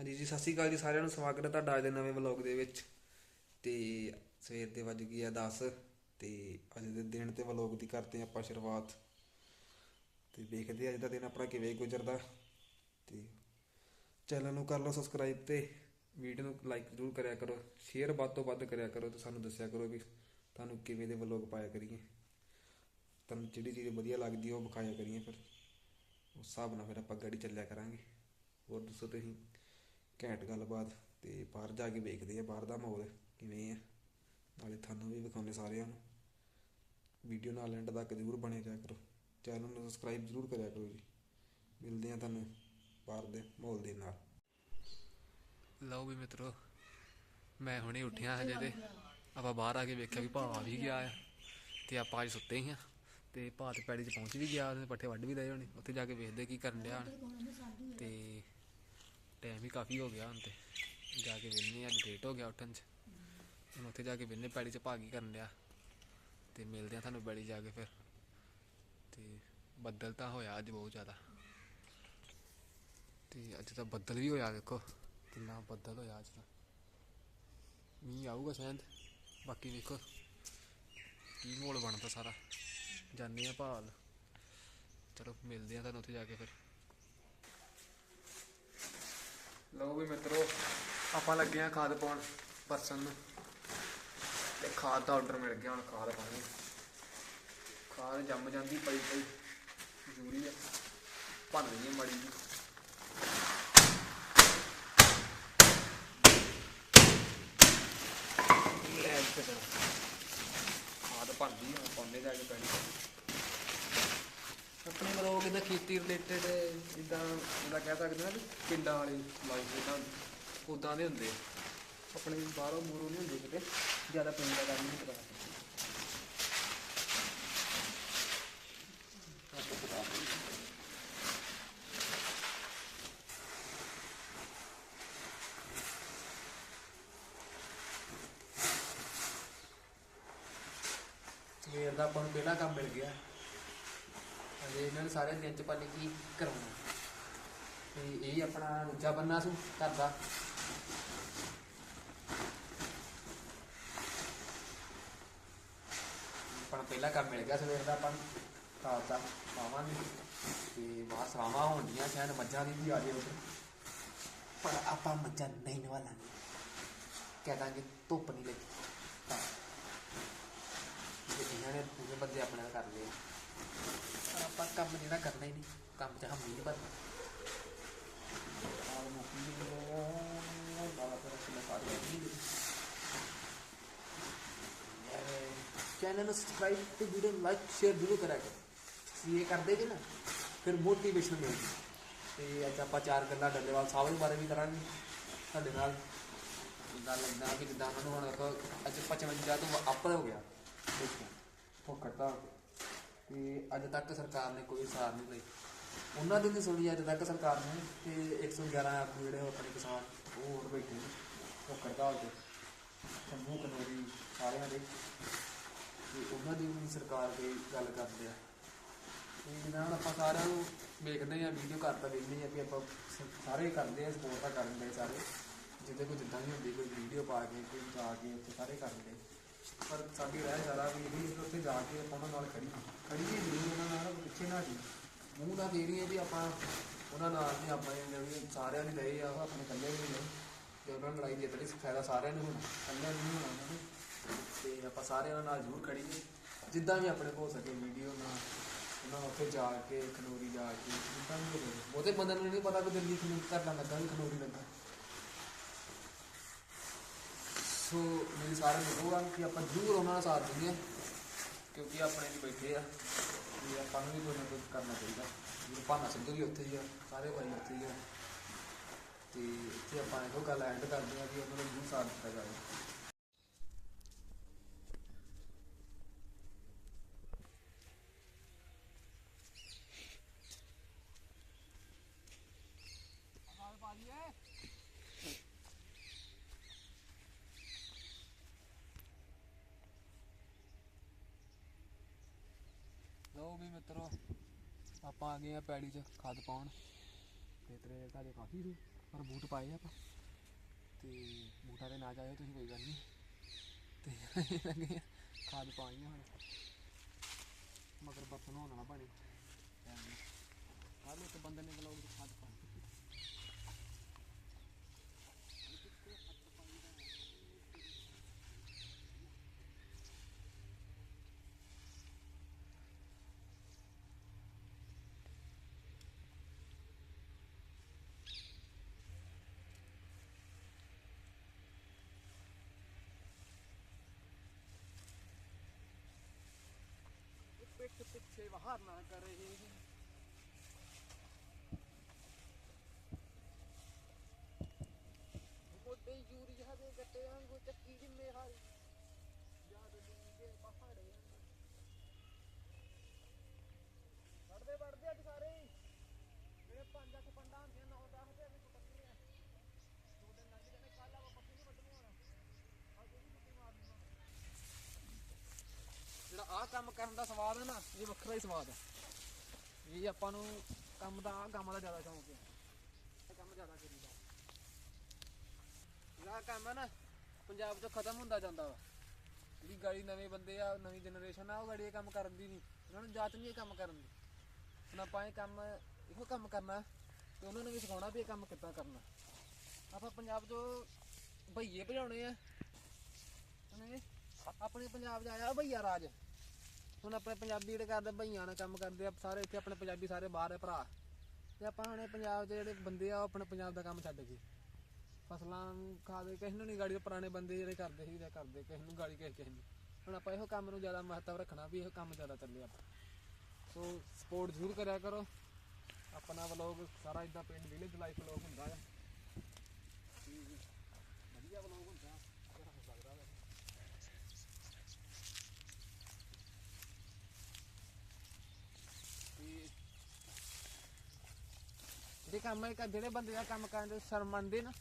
ਹਾਂਜੀ ਜੀ, ਸਤਿ ਸ਼੍ਰੀ ਅਕਾਲ ਜੀ ਸਾਰਿਆਂ ਨੂੰ, ਸਵਾਗਤ ਹੈ ਤੁਹਾਡਾ ਅੱਜ ਦੇ ਨਵੇਂ ਵਲੌਗ ਦੇ ਵਿੱਚ। ਤੇ ਸਵੇਰ ਦੇ ਵੱਜ ਗਈ ਆ 10 ਤੇ ਅੱਜ ਦੇ ਦਿਨ ਤੇ ਵਲੌਗ ਦੀ ਕਰਦੇ ਹਾਂ ਆਪਾਂ ਸ਼ੁਰੂਆਤ। ਤੇ ਦੇਖਦੇ ਅੱਜ ਦਾ ਦਿਨ ਆਪਣਾ ਕਿਵੇਂ ਗੁਜ਼ਰਦਾ। ਤੇ ਚੈਨਲ ਨੂੰ ਕਰ ਲਓ ਸਬਸਕ੍ਰਾਈਬ ਤੇ ਵੀਡੀਓ ਨੂੰ ਲਾਈਕ ਜ਼ਰੂਰ ਕਰਿਆ ਕਰੋ, ਸ਼ੇਅਰ ਵੱਧ ਤੋਂ ਵੱਧ ਕਰਿਆ ਕਰੋ ਤੇ ਸਾਨੂੰ ਦੱਸਿਆ ਕਰੋ ਵੀ ਤੁਹਾਨੂੰ ਕਿਵੇਂ ਦੇ ਵਲੌਗ ਪਾਇਆ ਕਰੀਏ। ਤੁਹਾਨੂੰ ਜਿਹੜੀ ਚੀਜ਼ ਵਧੀਆ ਲੱਗਦੀ ਉਹ ਵਿਖਾਇਆ ਕਰੀਏ ਫਿਰ। ਉਸ ਹਿਸਾਬ ਨਾਲ ਫਿਰ ਆਪਾਂ ਗਾੜੀ ਚੱਲਿਆ ਕਰਾਂਗੇ। ਹੋਰ ਦੱਸੋ ਤੁਸੀਂ? ਘੈਂਟ ਗੱਲਬਾਤ ਅਤੇ ਬਾਹਰ ਜਾ ਕੇ ਵੇਖਦੇ ਆ ਬਾਹਰ ਦਾ ਮਾਹੌਲ ਕਿਵੇਂ ਆ। ਨਾਲੇ ਤੁਹਾਨੂੰ ਵੀ ਵਿਖਾਉਂਦੇ ਸਾਰਿਆਂ ਨੂੰ। ਵੀਡੀਓ ਨਾਲ ਐਂਡ ਤੱਕ ਜ਼ਰੂਰ ਬਣੇ ਰਿਹਾ ਕਰੋ। ਚੈਨਲ ਨੂੰ ਸਬਸਕ੍ਰਾਈਬ ਜ਼ਰੂਰ ਕਰਿਆ ਕਰੋ ਜੀ। ਮਿਲਦੇ ਆ ਤੁਹਾਨੂੰ ਬਾਹਰ ਦੇ ਮਾਹੌਲ ਦੇ ਨਾਲ। ਲਓ ਵੀ ਮਿੱਤਰੋ, ਮੈਂ ਹੁਣੇ ਉੱਠਿਆ ਹਜੇ ਤੇ। ਆਪਾਂ ਬਾਹਰ ਆ ਕੇ ਵੇਖਿਆ ਵੀ ਭਾਅ ਆ ਵੀ ਗਿਆ ਆ ਤੇ ਆਪਾਂ ਅੱਜ ਸੁੱਤੇ ਹੀ ਆ। ਤੇ ਭਾਅ ਤੇ ਪੈੜੀ 'ਚ ਪਹੁੰਚ ਵੀ ਗਿਆ ਤੇ ਪੱਠੇ ਵੱਢ ਵੀ ਲਏ ਹੋਣੇ। ਉੱਥੇ ਜਾ ਕੇ ਵੇਖਦੇ ਕੀ ਕਰਨ ਡਿਆ। ਹੁਣ ਤੇ ਟਾਈਮ ਵੀ ਕਾਫੀ ਹੋ ਗਿਆ ਹੁਣ ਤੇ। ਜਾ ਕੇ ਵੇਖਨੇ ਅੱਜ ਲੇਟ ਹੋ ਗਿਆ ਉੱਠਣ 'ਚ। ਹੁਣ ਉੱਥੇ ਜਾ ਕੇ ਵੇਖਨੇ ਪੈੜੀ 'ਚ ਭਾਗੀ ਕਰਨ ਲਿਆ ਤੇ ਮਿਲਦੇ ਆ ਤੁਹਾਨੂੰ ਪੈੜੀ ਜਾ ਕੇ ਫਿਰ। ਤੇ ਬੱਦਲ ਤਾਂ ਹੋਇਆ ਅੱਜ ਬਹੁਤ ਜ਼ਿਆਦਾ। ਤੇ ਅੱਜ ਤਾਂ ਬੱਦਲ ਵੀ ਹੋਇਆ ਵੇਖੋ ਕਿੰਨਾ ਬੱਦਲ ਹੋਇਆ ਅੱਜ ਤਾਂ। ਮੀਂਹ ਆਊਗਾ ਸ਼ਾਇਦ। ਬਾਕੀ ਦੇਖੋ ਕੀ ਮੋਲ ਬਣਦਾ ਸਾਰਾ। ਜਾਂਦੇ ਆ ਭਾਲ। ਚਲੋ ਮਿਲਦੇ ਆ ਤੁਹਾਨੂੰ ਉੱਥੇ ਜਾ ਕੇ ਫਿਰ। ਲਓ ਵੀ ਮਿੱਤਰੋ, ਆਪਾਂ ਲੱਗੇ ਆ ਖਾਦ ਪਾਉਣ ਪਰਸਨ ਨੂੰ। ਤੇ ਖਾਦ ਦਾ ਆਰਡਰ ਮਿਲ ਗਿਆ ਹੁਣ, ਖਾਦ ਪਾਣੀ ਖਾਦ ਜੰਮ ਜਾਂਦੀ ਪਈ ਪਈ। ਜ਼ਰੂਰੀ ਆ। ਭੰਨ ਲਈਏ ਮੜੀ ਜੀ ਖਾਦ ਭਰਦੀ ਆ ਪਾਉਂਦੇ ਜਾ ਕੇ ਪੈਣੀ। ਆਪਣੇ ਮਤਲਬ ਇਹਦਾ ਖੇਤੀ ਰਿਲੇਟਡ ਜਿੱਦਾਂ ਇਹਦਾ ਕਹਿ ਸਕਦੇ ਨਾ ਵੀ ਪਿੰਡਾਂ ਵਾਲੀ ਲਾਈਫ ਜਿੱਦਾਂ ਉਦਾਂ ਦੇ ਹੁੰਦੇ ਆ। ਆਪਣੇ ਬਾਹਰੋਂ ਮੂਰੋਂ ਨਹੀਂ ਹੁੰਦੇ ਕਿਤੇ, ਜ਼ਿਆਦਾ ਪਿੰਡ ਦਾ ਕੰਮ ਨਹੀਂ ਪਤਾ ਸਵੇਰ ਦਾ ਆਪਾਂ ਨੂੰ ਪਹਿਲਾ ਕੰਮ ਮਿਲ ਗਿਆ ਅਜੇ ਇਹਨਾਂ ਨੇ ਸਾਰੇ ਦਿਨ ਚ ਪਾਣੀ ਕੀ ਕਰਾਉਣਾ। ਤੇ ਇਹ ਆਪਣਾ ਦੂਜਾ ਬੰਨਾ ਸੂ ਘਰ ਦਾ। ਆਪਾਂ ਨੂੰ ਪਹਿਲਾ ਕੰਮ ਮਿਲ ਗਿਆ ਸਵੇਰ ਦਾ ਆਪਾਂ ਨੂੰ। ਰਾਤ ਦਾ ਪਾਵਾਂਗੇ। ਤੇ ਬਾਹਰ ਸਰਾਵਾਂ ਹੋਣੀਆਂ ਸ਼ਾਇਦ ਮੱਝਾਂ ਦੀ ਵੀ ਆ ਜੇ ਉੱਧਰ। ਪਰ ਆਪਾਂ ਮੱਝਾਂ ਨਹੀਂ ਨਵਾਲਾਂਗੇ। ਕਹਿ ਦਾਂਗੇ ਧੁੱਪ ਨਹੀਂ ਲੱਗੀ। ਤਾਂ ਜੇ ਇਹਨਾਂ ਨੇ ਪੂਰੇ ਬੰਦੇ ਆਪਣੇ ਨਾਲ ਕਰ ਲਏ ਪਰ ਆਪਾਂ ਕੰਮ ਜਿਹੜਾ ਕਰਨਾ ਹੀ ਨਹੀਂ ਕੰਮ ਚ ਹਮ ਨਹੀਂ ਬਣਨਾ ਆਲ ਮੁਕੀ ਦੀ ਬਾਲਾ ਪਰ ਅਸੀਂ ਪਾ ਦੇ ਚੈਨਲ ਨੂੰ ਸਬਸਕ੍ਰਾਈਬ ਤੇ ਵੀਡੀਓ ਨੂੰ ਲਾਈਕ ਸ਼ੇਅਰ ਜ਼ਰੂਰ ਕਰਿਆ ਕਰੋ। ਇਹ ਕਰਦੇ ਜੇ ਨਾ ਫਿਰ ਮੋਟੀਵੇਸ਼ਨ ਮਿਲਦੀ ਤੇ ਅੱਜ ਆਪਾਂ ਚਾਰ ਗੱਲਾਂ ਡੱਲੇਵਾਲ ਸਾਹਿਬ ਦੇ ਬਾਰੇ ਵੀ ਕਰਾਂਗੇ। ਤੁਹਾਡੇ ਨਾਲ ਜਿੱਦਾਂ ਲੱਗਦਾ ਕਿ ਜਿੱਦਾਂ ਉਹਨਾਂ ਨੂੰ ਹੁਣ ਅੱਜ 55 ਤੋਂ ਅੱਪਰ ਹੋ ਗਿਆ। ਦੇਖੋ ਗਿਆ। ਤੇ ਅੱਜ ਤੱਕ ਸਰਕਾਰ ਨੇ ਕੋਈ ਸਾਰ ਨਹੀਂ ਲਈ। ਉਹਨਾਂ ਦੀ ਨਹੀਂ ਸੁਣੀ, ਅੱਜ ਤੱਕ ਸਰਕਾਰ ਨੇ ਤੇ 111 ਆਗੂ ਜਿਹੜੇ ਆਪਣੇ ਕਿਸਾਨ ਉਹ ਹੋਰ ਬੈਠੇ ਨੇ, ਉਹ ਕਰਦਾ ਹੋ ਕੇ, ਸ਼ੰਭੂ, ਕਨੋਰੀ ਸਾਰਿਆਂ ਦੇ। ਤੇ ਉਹਨਾਂ ਦੀ ਵੀ ਸਰਕਾਰ ਕੋਈ ਗੱਲ ਕਰਦੇ ਆ। ਤੇ ਜਿੱਦਾਂ ਹੁਣ ਆਪਾਂ ਸਾਰਿਆਂ ਨੂੰ ਵੇਖਦੇ ਆ ਵੀਡੀਓ ਕਰਦਾ ਵੇਖਦੇ ਆ ਕਿ ਆਪਾਂ ਸਾਰੇ ਕਰਦੇ ਆ ਸਪੋਰਟ ਤਾਂ ਕਰਨ ਦੇ ਸਾਰੇ। ਜਿੱਦੇ ਕੋਈ ਜਿੱਦਾਂ ਦੀ ਹੁੰਦੀ, ਕੋਈ ਵੀਡੀਓ ਪਾ ਕੇ, ਕੋਈ ਜਾ ਕੇ, ਉੱਥੇ ਸਾਰੇ ਕਰਦੇ ਪਰ ਸਾਡੀ ਰਹਿ ਸਾਰਾ ਵੀ ਇਹ ਉੱਥੇ ਜਾ ਕੇ ਆਪਾਂ ਉਹਨਾਂ ਨਾਲ ਖੜੀ ਖੜੀਏ ਜ਼ਰੂਰ ਉਹਨਾਂ ਨਾਲ ਪਿੱਛੇ ਨਾ ਜੀ ਮੂੰਹ ਨਾਲ ਦੇ ਰਹੀ ਹੈ ਵੀ ਆਪਾਂ ਉਹਨਾਂ ਨਾਲ ਨਹੀਂ, ਆਪਾਂ ਇਹ ਸਾਰਿਆਂ ਨੇ ਲਏ ਆ, ਉਹ ਆਪਣੇ ਇਕੱਲੇ ਨਹੀਂ ਨੇ। ਜੇ ਉਹਨਾਂ ਨੂੰ ਲੜਾਈ ਜਿੱਤਣੀ ਫਾਇਦਾ ਸਾਰਿਆਂ ਨੂੰ ਹੋਣਾ, ਇਕੱਲਿਆਂ ਨੂੰ ਨਹੀਂ ਹੋਣਾ ਉਹਨਾਂ ਨੂੰ। ਤੇ ਆਪਾਂ ਸਾਰਿਆਂ ਨਾਲ ਜ਼ਰੂਰ ਖੜੀਏ ਜਿੱਦਾਂ ਵੀ ਆਪਣੇ ਕੋਲ ਸਕੇ ਵੀਡੀਓ ਨਾਲ, ਉਹਨਾਂ ਨੂੰ ਉੱਥੇ ਜਾ ਕੇ, ਖਨੋਰੀ ਜਾ ਕੇ, ਜਿੱਦਾਂ ਵੀ ਹੋਵੇ। ਬਹੁਤੇ ਬੰਦੇ ਨੂੰ ਨਹੀਂ ਪਤਾ ਕਿ ਦਿੱਲੀ ਖਨੋਰੀ ਕਰਨਾ ਲੱਗਾ ਵੀ ਖਨੋਰੀ ਲੱਗਾ। ਸੋ ਮੇਰੀ ਸਾਰਿਆਂ ਨੂੰ ਉਹ ਆ ਕਿ ਆਪਾਂ ਜ਼ਰੂਰ ਉਹਨਾਂ ਦਾ ਸਾਥ ਦਿੰਦੇ ਕਿਉਂਕਿ ਆਪਣੇ ਵੀ ਬੈਠੇ ਆ। ਵੀ ਆਪਾਂ ਨੂੰ ਵੀ ਕੋਈ ਨਾ ਕੁਝ ਕਰਨਾ ਚਾਹੀਦਾ। ਜਿਵੇਂ ਭਾਨਾ ਸਿੱਧੂ ਵੀ ਉੱਥੇ ਹੀ ਆ, ਸਾਰੇ ਭਾਈ ਉੱਥੇ ਹੀ ਆ। ਤੇ ਇੱਥੇ ਆਪਾਂ ਇਹੋ ਗੱਲ ਐਂਡ ਕਰਦੇ ਆ ਕਿ ਉਹਨਾਂ ਨੂੰ ਜ਼ਰੂਰ ਸਾਥ ਦਿੱਤਾ ਜਾਵੇ। ਲਓ ਵੀ ਮਿੱਤਰੋ, ਆਪਾਂ ਆ ਗਏ ਆ ਪੈੜੀ 'ਚ ਖਾਦ ਪਾਉਣ। ਤੇ ਤੇਰੇ ਘਾਲੇ ਕਾਫੀ ਸੀ, ਪਰ ਬੂਟ ਪਾਏ ਆਪਾਂ। ਤੇ ਬੂਟਾਂ ਦੇ ਨਾ ਜਾਇਓ, ਤੁਸੀਂ ਕੋਈ ਗੱਲ ਨਹੀਂ। ਤੇ ਲੱਗੇ ਆ, ਖਾਦ ਪਾਣੀ ਹੁਣ। ਮਗਰ ਬਰਤਨ ਹੋਣ ਵਾਲਾ ਪਾਣੀ ਕੱਲ ਇੱਕ ਬੰਦੇ ਨੇ ਬਲੌਗ ਖਾਦ ਪਾਈ ਪਿੱਠ ਪਿੱਛੇ ਵਾਹਰ ਨਾ ਕਰੇ ਯੂਰੀਆ ਦੇ ਗੱਟੇ ਵਾਂਗੂ ਚੱਕੀ ਜਿੰਮੇ ਯਾਦ ਦੇ ਪਹਾੜੇ ਵੜਦੇ ਵੜਦੇ ਅੱਜ ਸਾਰੇ ਹੀ। ਜਿਹੜੇ ਪੰਜ ਅੱਠ ਪੰਡਾਂ ਹੁੰਦੀਆਂ ਨੌ ਦਸ ਦੇ ਵਿੱਚ ਪੱਕੀਆਂ ਦੋ ਦਿਨ ਲੱਗ ਜਾਣੇ ਕੱਲ ਆਪਾਂ ਪੱਕੀ ਨਹੀਂ ਵੱਢਣੀ ਹੁਣ ਅੱਜ ਇਹ ਵੀ ਛੁੱਟੀ ਮਾਰ ਦੂੰਗਾ ਜਿਹੜਾ ਆਹ ਕੰਮ ਕਰਨ ਦਾ ਸਵਾਦ ਹੈ ਨਾ, ਇਹ ਵੱਖਰਾ ਹੀ ਸਵਾਦ ਹੈ। ਇਹ ਆਪਾਂ ਨੂੰ ਕੰਮ ਦਾ ਆਹ ਕੰਮ ਦਾ ਜ਼ਿਆਦਾ ਸ਼ੌਂਕ ਹੈ। ਇਹ ਕੰਮ ਜ਼ਿਆਦਾ ਕਰੀਦਾ। ਜਿਹੜਾ ਕੰਮ ਹੈ ਨਾ, ਪੰਜਾਬ 'ਚੋਂ ਖਤਮ ਹੁੰਦਾ ਜਾਂਦਾ ਵਾ। ਜਿਹੜੀ ਗਾੜੀ ਨਵੇਂ ਬੰਦੇ ਆ, ਨਵੀਂ ਜਨਰੇਸ਼ਨ ਆ, ਉਹ ਗਾੜੀ ਇਹ ਕੰਮ ਕਰਨ ਦੀ ਨਹੀਂ। ਉਹਨਾਂ ਨੂੰ ਜਾਤ ਨਹੀਂ ਇਹ ਕੰਮ ਕਰਨ ਦੀ। ਹੁਣ ਆਪਾਂ ਇਹ ਕੰਮ, ਇਹੋ ਕੰਮ ਕਰਨਾ ਤੇ ਉਹਨਾਂ ਨੂੰ ਵੀ ਸਿਖਾਉਣਾ ਵੀ ਇਹ ਕੰਮ ਕਿੱਦਾਂ ਕਰਨਾ। ਆਪਾਂ ਪੰਜਾਬ 'ਚੋਂ ਭਈਏ ਭਜਾਉਣੇ ਆ। ਉਹਨੇ ਆਪਣੇ ਪੰਜਾਬ 'ਚ ਆਇਆ ਭਈਆ ਰਾਜ। ਹੁਣ ਆਪਣੇ ਪੰਜਾਬੀ ਜਿਹੜੇ ਕਰਦੇ ਭਈਆਂ ਨਾਲ ਕੰਮ ਕਰਦੇ ਆ, ਸਾਰੇ ਇੱਥੇ ਆਪਣੇ ਪੰਜਾਬੀ ਸਾਰੇ ਬਾਹਰ ਆ ਭਰਾ। ਤੇ ਆਪਾਂ ਹੁਣੇ ਪੰਜਾਬ 'ਚ ਜਿਹੜੇ ਬੰਦੇ ਆ, ਉਹ ਆਪਣੇ ਪੰਜਾਬ ਦਾ ਕੰਮ ਛੱਡ ਗਏ। ਫਸਲਾਂ ਨੂੰ ਖਾ ਦੇ, ਕਿਸੇ ਨੂੰ ਨਹੀਂ ਗਾੜੀ ਦੇ ਪੁਰਾਣੇ ਬੰਦੇ ਜਿਹੜੇ ਕਰਦੇ ਸੀ ਜਾਂ ਕਰਦੇ, ਕਿਸੇ ਨੂੰ ਗਾੜੀ, ਕਿਸੇ ਕਿਸੇ ਨੂੰ। ਹੁਣ ਆਪਾਂ ਇਹੋ ਕੰਮ ਨੂੰ ਜ਼ਿਆਦਾ ਮਹੱਤਵ ਰੱਖਣਾ ਵੀ ਇਹੋ ਕੰਮ ਜ਼ਿਆਦਾ ਚੱਲੇ ਆਪਾਂ। ਸੋ ਸਪੋਰਟ ਜ਼ਰੂਰ ਕਰਿਆ ਕਰੋ। ਆਪਣਾ ਵਲੋਗ ਸਾਰਾ ਇਦਾਂ ਪਿੰਡ ਵਿਲੇਜ ਲਾਈਫ ਵਲੋਗ ਹੁੰਦਾ ਹੈ ਵਧੀਆ ਵਲੋਗ ਹੁੰਦਾ ਕਿਹੜਾ ਹੋ ਸਕਦਾ ਵੈਸੇ ਤੇ ਜਿਹੜੇ ਕੰਮ ਹੈ ਜਿਹੜੇ ਬੰਦੇ ਦਾ ਕੰਮ ਕਰਨ ਦੇ ਸ਼ਰਮ ਨਾ,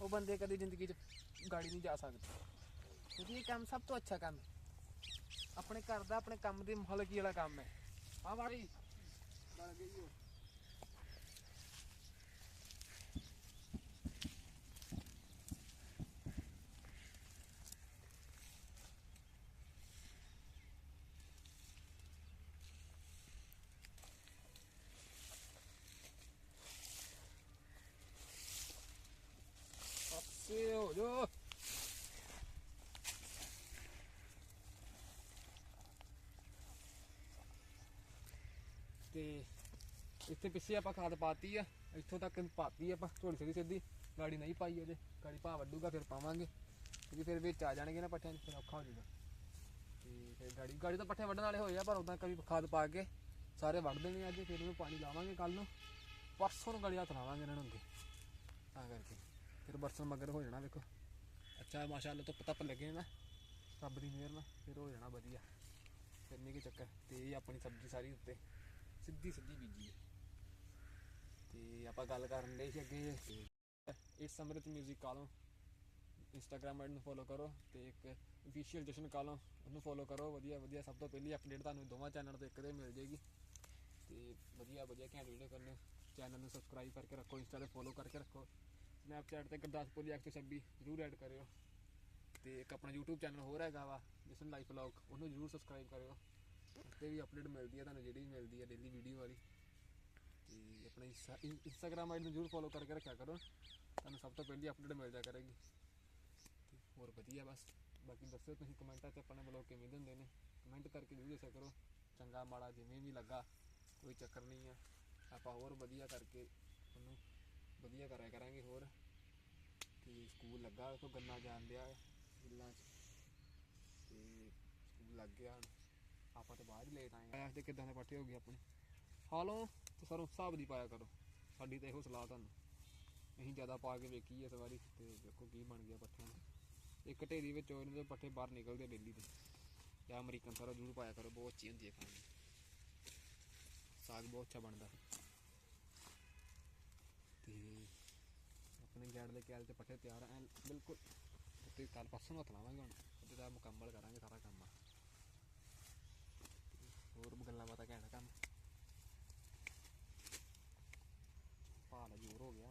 ਉਹ ਬੰਦੇ ਕਦੀ ਜ਼ਿੰਦਗੀ 'ਚ ਗਾੜੀ ਨਹੀਂ ਜਾ ਸਕਦੇ। ਕਿਉਂਕਿ ਇਹ ਕੰਮ ਸਭ ਤੋਂ ਅੱਛਾ ਕੰਮ ਹੈ। ਆਪਣੇ ਘਰ ਦਾ, ਆਪਣੇ ਕੰਮ ਦੇ ਮਾਲਕੀ ਵਾਲਾ ਕੰਮ ਹੈ? ਆ ਵਾਰੀ ਬਣ ਗਈ ਉਹ ਪਾਸੇ ਤੇ ਇੱਥੇ ਪਿੱਛੇ ਆਪਾਂ ਖਾਦ ਪਾਤੀ ਆ, ਇੱਥੋਂ ਤੱਕ ਪਾਤੀ ਆਪਾਂ, ਝੋਲੀ ਸਿੱਧੀ ਸਿੱਧੀ, ਗਾੜੀ ਨਹੀਂ ਪਾਈ ਅਜੇ, ਗਾੜੀ ਭਾ ਵੱਡੂਗਾ ਫਿਰ ਪਾਵਾਂਗੇ, ਕਿਉਂਕਿ ਫਿਰ ਵਿੱਚ ਆ ਜਾਣਗੇ ਨਾ ਪੱਠਿਆਂ 'ਚ, ਫਿਰ ਔਖਾ ਹੋ ਜਾਊਗਾ। ਤੇ ਫਿਰ ਗਾੜੀ ਗਾੜੀ ਤਾਂ ਪੱਠੇ ਵੱਢਣ ਵਾਲੇ ਹੋਏ ਆ, ਪਰ ਉਦਾਂ ਕਦੀ ਖਾਦ ਪਾ ਕੇ ਸਾਰੇ ਵੱਢ ਦੇਣੇ ਅੱਜ, ਫਿਰ ਉਹਨੂੰ ਪਾਣੀ ਲਾਵਾਂਗੇ ਕੱਲ ਨੂੰ, ਪਰਸੋਂ ਨੂੰ ਗਾੜੀ ਹੱਥ ਲਾਵਾਂਗੇ ਇਹਨਾਂ ਨੂੰ ਅੱਗੇ, ਤਾਂ ਕਰਕੇ। ਫਿਰ ਬਰਸਨ ਮਗਰ ਹੋ ਜਾਣਾ ਵੇਖੋ। ਅੱਛਾ ਮਾਸ਼ਾਅੱਲਾ ਤੋਂ ਪਤਾ ਲੱਗੇ ਨਾ। ਰੱਬ ਦੀ ਮਿਹਰ ਨਾਲ ਫਿਰ ਹੋ ਜਾਣਾ ਵਧੀਆ। ਫਿਰ ਨਹੀਂ ਕੀ ਚੱਕਰ। ਤੇ ਇਹ ਆਪਣੀ ਸਬਜ਼ੀ ਸਾਰੀ ਉੱਤੇ ਸਿੱਧੀ ਸਿੱਧੀ ਬੀਜੀ ਹੈ। ਤੇ ਆਪਾਂ ਗੱਲ ਕਰਨ ਦੇ ਸੀ ਅੱਗੇ। ਇਸ ਸਮਰਿਤ 뮤직 ਕਾਲੋਂ ਇੰਸਟਾਗ੍ਰam ਆਈਡੀ ਨੂੰ ਫੋਲੋ ਕਰੋ ਤੇ ਇੱਕ ਅਫੀਸ਼ੀਅਲ ਜਸ਼ਨ ਕਾਲੋਂ ਉਹਨੂੰ ਫੋਲੋ ਕਰੋ। ਵਧੀਆ ਵਧੀਆ। ਸਭ ਤੋਂ ਪਹਿਲੀ ਅਪਡੇਟ ਤੁਹਾਨੂੰ ਦੋਵਾਂ ਚੈਨਲ ਤੋਂ ਇੱਕ ਦੇ ਮਿਲ ਜੇਗੀ ਤੇ ਵਧੀਆ ਵਧੀਆ ਘੈਂਟ ਵੀਡੀਓ ਕਰਨੇ। ਚੈਨਲ ਨੂੰ ਸਬਸਕ੍ਰਾਈਬ ਕਰਕੇ ਰੱਖੋ ਇੰਸਟਾ ਤੇ ਫੋਲੋ ਕਰਕੇ ਰੱਖੋ। ਸਨੈਪਚੈਟ ਤੇ ਗੁਰਦਾਸਪੁਰੀ 126 ਜਰੂਰ ਐਡ ਕਰਿਓ। ਤੇ ਇੱਕ ਆਪਣਾ YouTube ਚੈਨਲ ਹੋਰ ਹੈਗਾ ਵਾ ਜਿਸਨ ਲਾਈਫ ਵਲੌਗ ਉਹਨੂੰ ਜਰੂਰ ਸਬਸਕ੍ਰਾਈਬ ਕਰਿਓ। ਉੱਤੇ ਵੀ ਅਪਡੇਟ ਮਿਲਦੀ ਹੈ ਤੁਹਾਨੂੰ ਜਿਹੜੀ ਵੀ ਮਿਲਦੀ ਹੈ ਡੇਲੀ ਵੀਡੀਓ ਵਾਲੀ। ਤੇ ਆਪਣਾ ਇੰਸਟਾਗ੍ਰam ਆਈਡੀ ਨੂੰ ਜਰੂਰ ਫੋਲੋ ਕਰਕੇ ਰੱਖਿਆ ਕਰੋ। ਤੁਹਾਨੂੰ ਸਭ ਤੋਂ ਪਹਿਲੀ ਅਪਡੇਟ ਮਿਲ ਜਾ ਕਰੇਗੀ। ਤੇ ਹੋਰ ਵਧੀਆ ਬਸ। ਬਾਕੀ ਦੱਸਿਓ ਤੁਸੀਂ ਕਮੈਂਟਾਂ 'ਚ ਆਪਣੇ ਵਲੌਗ ਕਿਵੇਂ ਦਿੰਦੇ ਨੇ। ਕਮੈਂਟ ਕਰਕੇ ਜਰੂਰ ਦੱਸਿਆ ਕਰੋ। ਚੰਗਾ ਮਾੜਾ ਜਿਵੇਂ ਵੀ ਲੱਗਾ, ਕੋਈ ਚੱਕਰ ਨਹੀਂ ਆ। ਆਪਾਂ ਹੋਰ ਵਧੀਆ ਕਰਕੇ ਉਹਨੂੰ ਵਧੀਆ ਕਰਿਆ ਕਰਾਂਗੇ ਹੋਰ। ਤੇ ਸਕੂਲ ਲੱਗਾ ਵੇਖੋ ਗੰਨਾ ਜਾਣ ਡਿਆ ਗਿੱਲਾਂ 'ਚ। ਤੇ ਸਕੂਲ ਲੱਗ ਗਿਆ ਆਪਾਂ ਤਾਂ ਬਾਅਦ ਲੇਟ ਆਏ ਆ ਤੇ ਕਿਦਾਂ ਦੇ ਪੱਠੇ ਹੋ ਗਏ ਆਪਣੇ। ਹਾਲੋਂ, ਤੇ ਸਰੋਂ ਹਿਸਾਬ ਦੀ ਪਾਇਆ ਕਰੋ। ਸਾਡੀ ਤਾਂ ਇਹੋ ਸਲਾਹ ਤੁਹਾਨੂੰ। ਅਸੀਂ ਜ਼ਿਆਦਾ ਪਾ ਕੇ ਵੇਖੀ ਇਸ ਵਾਰੀ ਤੇ ਦੇਖੋ ਕੀ ਬਣ ਗਿਆ ਪੱਠਿਆਂ ਦਾ। ਇੱਕ ਢੇਰੀ ਵਿੱਚ ਉਹਨਾਂ ਦੇ ਪੱਠੇ ਬਾਹਰ ਨਿਕਲਦੇ ਡੇਲੀ ਦੇ। ਜਾਂ ਅਮਰੀਕਨ ਸਾਰਾ ਜ਼ਰੂਰ ਪਾਇਆ ਕਰੋ, ਬਹੁਤ ਅੱਛੀ ਹੁੰਦੀ ਹੈ ਖਾਣ ਨੂੰ ਸਾਗ ਬਹੁਤ ਅੱਛਾ ਬਣਦਾ। ਤੇ ਆਪਣੇ ਗੈਂਡ ਦੇ ਕੈਲ ਤੇ ਪੱਠੇ ਤਿਆਰ ਐ ਬਿਲਕੁਲ ਤੇ ਕੱਲ ਪਰਸੋਂ ਨੂੰ ਹੱਥ ਲਾਵਾਂਗੇ ਹੁਣ ਤੇ ਦਾ ਮੁਕੰਮਲ ਕਰਾਂਗੇ ਸਾਰਾ ਕੰਮ। ਹੋਰ ਗੱਲਾਂ ਬਾਤਾਂ ਕਹਿਣਾ ਕੰਮ। ਭਾਲ ਜੋਰ ਹੋ ਗਿਆ।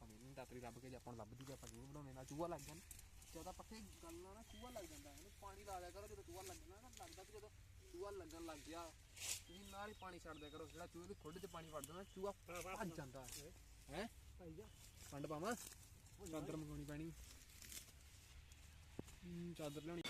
ਪਾਣੀ ਨਹੀਂ ਦਾਤਰੀ ਲੱਭ ਕੇ ਜੇ ਆਪਾਂ ਨੂੰ ਲੱਭਦੀ ਤੇ ਆਪਾਂ ਜੋਰ ਬਣਾਉਣੇ ਨਾਲ ਚੂਹਾ ਲੱਗ ਜਾਂਦਾ ਜਦੋਂ ਪੱਠੇ ਗੱਲ ਨਾਲ ਨਾ ਚੂਹਾ ਲੱਗ ਜਾਂਦਾ, ਇਹਨੂੰ ਪਾਣੀ ਲਾ ਲਿਆ ਕਰੋ, ਜਦੋਂ ਚੂਹਾ ਲੱਗਣਾ ਨਾ, ਲੱਗਦਾ ਕਿ ਜਦੋਂ ਚੂਹਾ ਲੱਗਣ ਲੱਗ ਗਿਆ, ਤੁਸੀਂ ਨਾਲ ਹੀ ਪਾਣੀ ਛੱਡ ਦਿਆ ਕਰੋ। ਜਿਹੜਾ ਚੂਹੇ ਦੀ ਖੁੱਡ 'ਚ ਪਾਣੀ ਵੜਦਾ ਨਾ, ਚੂਹਾ ਭੱਜ ਜਾਂਦਾ। ਹੈ? ਭਾਈ ਜਾ। ਫੰਡ ਪਾਵਾਂ? ਚਾਦਰ ਮੰਗਾਉਣੀ ਪੈਣੀ। ਚਾਦਰ ਲਿਆਉਣੀ।